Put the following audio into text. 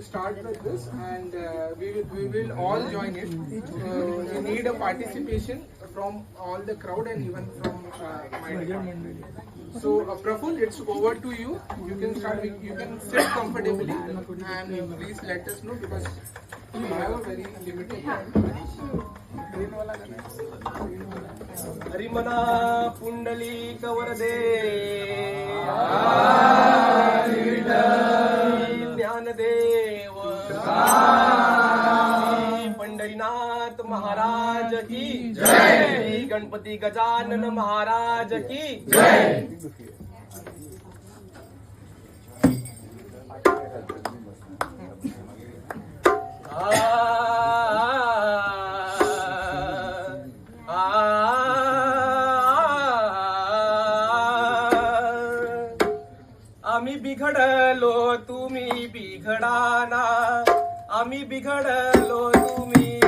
start with this and uh, we, will, we will all join it. Uh, we need a participation from all the crowd and even from uh, my department. So uh, Praful, it's over to you. You can start. You can sit comfortably and please let us know because we have a very limited time. हरिमना Pundli कवरदे देव पंढरीनाथ महाराज की जय. गणपती गजानन महाराज की जय. आम्ही बिघडलो तुम्ही बिघडाना. आम्ही बिघडलो तुम्ही